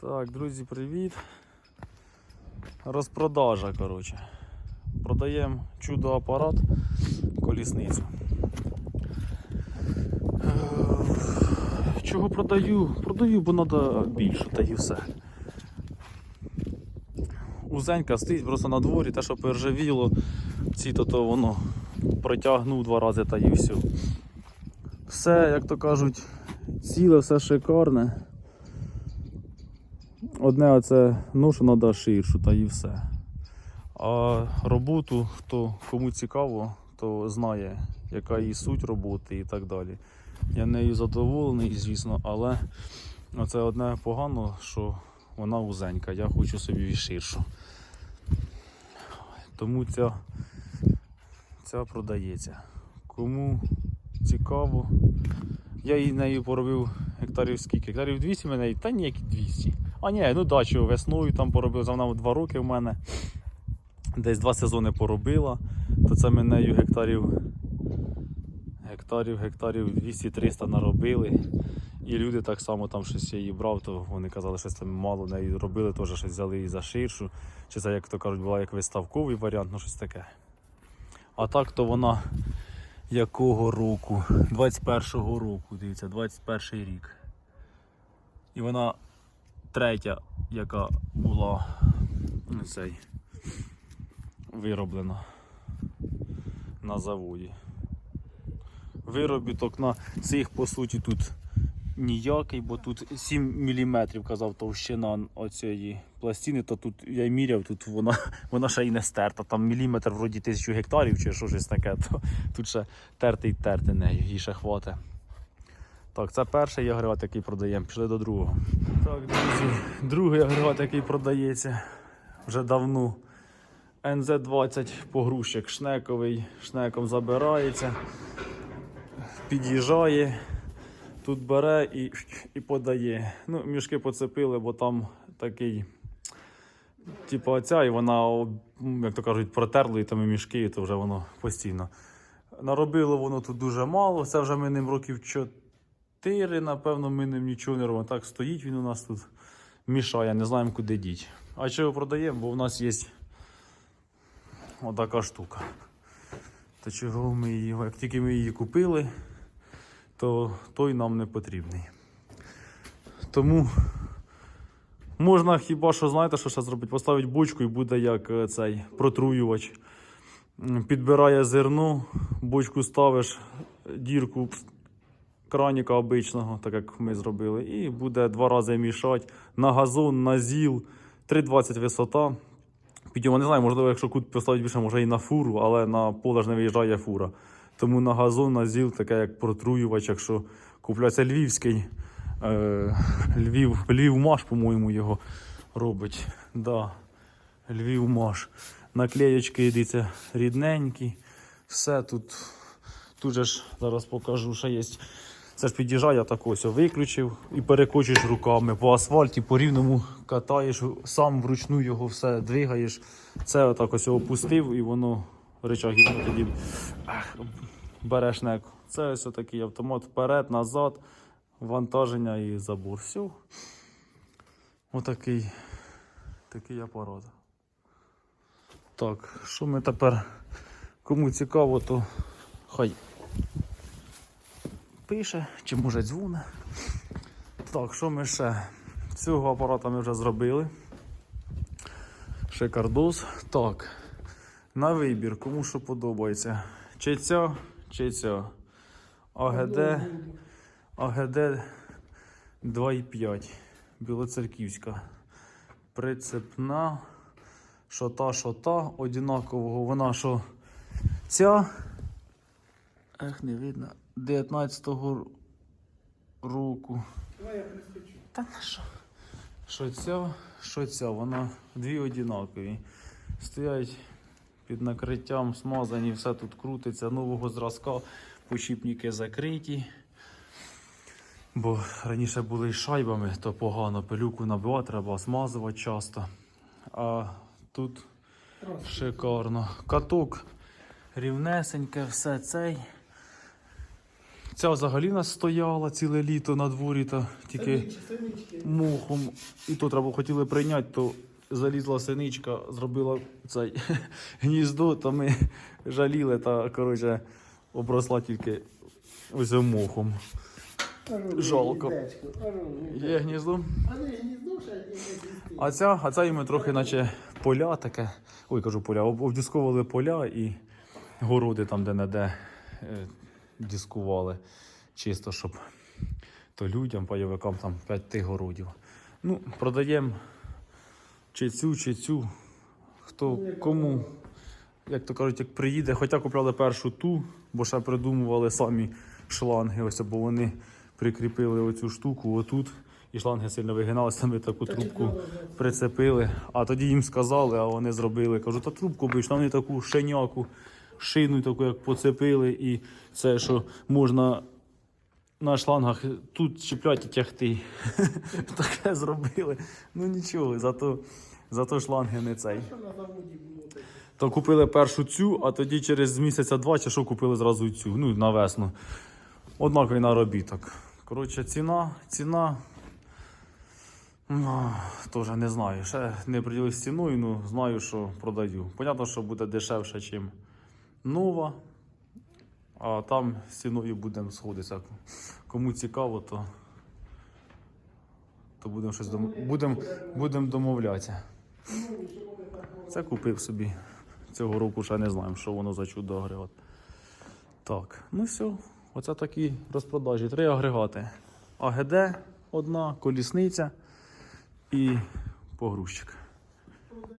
Так, друзі, привіт. Розпродажа, коротше. Продаємо чудо апарат, колісницю. Чого продаю? Продаю, бо треба більше, та і все. Узенька стоїть просто на дворі, те, що переживіло, ці то, то воно протягнув два рази та і все. Все, як то кажуть, ціле, все шикарне. Одне оце що треба ширшу, та і все. А роботу, хто кому цікаво, то знає, яка її суть роботи і так далі. Я нею задоволений, звісно, але оце одне погано, що вона вузенька. Я хочу собі ширшу. Тому ця, ця продається. Кому цікаво, я її нею поробив гектарів скільки? Гектарів 200 мене, та ніякі 200. А ні, ну дачу весною там поробив, за вона 2 роки в мене. Десь два сезони поробила, то це ми нею гектарів, гектарів, гектарів 200-300 наробили. І люди так само там щось її брав, то вони казали, що там мало нею робили, теж щось взяли її за ширшу. Чи це, як то кажуть, була як виставковий варіант, ну щось таке. А так то вона якого року? 21-го року, дивіться, 21 рік. І вона третя, яка була ну, цей, вироблена на заводі. Виробіток на цих, по суті, тут ніякий, бо тут 7 мм казав товщина оцієї пластини, то тут я й міряв, тут вона, вона ще й не стерта. Там міліметр вроді тисячу гектарів чи що щось таке, то тут ще терти й терти нею, їй ще хватить. Так, це перший агрегат, який продаємо. Пішли до другого. Так, друзі, другий агрегат, який продається вже давно. НЗ-20 погрузчик шнековий, шнеком забирається, під'їжджає, тут бере і, і подає. Ну, мішки поцепили, бо там такий, типу оця, і вона, як то кажуть, протерли і там і мішки, і то вже воно постійно. Наробило воно тут дуже мало. Це вже ми ним років 4, напевно, ми ним нічого не робимо. Так стоїть він у нас тут, мішає, не знаємо куди діть. А чого продаємо? Бо в нас є отака штука. То чого ми її, як тільки ми її купили, то той нам не потрібний. Тому можна хіба що знаєте, що ще зробити? Поставити бочку і буде як е, цей протруювач. Підбирає зерно, бочку ставиш, дірку краніка обичного, так як ми зробили, і буде два рази мішати на газон, на зіл, 3,20 висота. Підйому не знаю, можливо, якщо кут поставить більше, може і на фуру, але на поле ж не виїжджає фура. Тому на газон, на зіл, таке як протруювач, якщо купляється львівський, е, Львів, Львівмаш, по-моєму, його робить. Да, Львівмаш. Наклеєчки, дивіться, рідненькі. Все тут. Тут же ж зараз покажу, що є. Це ж під'їжджає так ось виключив і перекочуєш руками по асфальті, по рівному катаєш, сам вручну його все двигаєш. Це отак ось опустив і воно речах тоді береш нек. Це ось такий автомат вперед, назад, вантаження і забор. Все. Отакий такий апарат. Так, що ми тепер? Кому цікаво, то хай пише, чи може дзвоне. Так, що ми ще? Цього апарата ми вже зробили. Шикардос. Так. На вибір, кому що подобається. Чи ця, чи ця. АГД. АГД 2,5. Білоцерківська. Прицепна. Шота, шота. Одинакового. Вона що ця. Ех, не видно. 19-го року. Та на що? Що ця, що ця, вона дві одинакові. Стоять під накриттям, смазані, все тут крутиться, нового зразка, почіпники закриті. Бо раніше були шайбами, то погано пилюку набивати, треба смазувати часто. А тут шикарно. Каток рівнесеньке, все цей. Ця взагалі нас стояла ціле літо на дворі, та тільки мухом. І то треба хотіли прийняти, то залізла синичка, зробила цей гніздо, то ми жаліли та коротше обросла тільки ось мохом. Жалко. Є гніздо. А ця, а ця йому трохи наче поля таке. Ой, кажу поля, об- обдіскували поля і городи там, де не де е, дискували. Чисто, щоб то людям, пайовикам там 5 тих городів. Ну, продаємо чи цю, чи цю. Хто кому, як то кажуть, як приїде. Хоча купляли першу ту, бо ще придумували самі шланги. Ось, бо вони прикріпили оцю штуку отут. І шланги сильно вигиналися, ми таку трубку прицепили. А тоді їм сказали, а вони зробили. Кажу, та трубку бич, там вони таку шеняку, шину таку, як поцепили, і це, що можна на шлангах тут чіпляти і тягти. Таке зробили. Ну нічого, зато, зато шланги не цей. То купили першу цю, а тоді через місяця два чи що купили зразу цю. Ну, на весну. Однаковий наробіток. Коротше, ціна, ціна. Ну, Теж не знаю. Ще не приділився ціною, ну знаю, що продаю. Понятно, що буде дешевше, ніж нова. А там з ціною будемо сходитися. Кому цікаво, то, то будемо щось дом... будем, будем домовлятися. Це купив собі. Цього року ще не знаємо, що воно за чудо агрегат. Так, ну все. Оце такі розпродажі. Три агрегати. АГД одна, колісниця і погрузчик.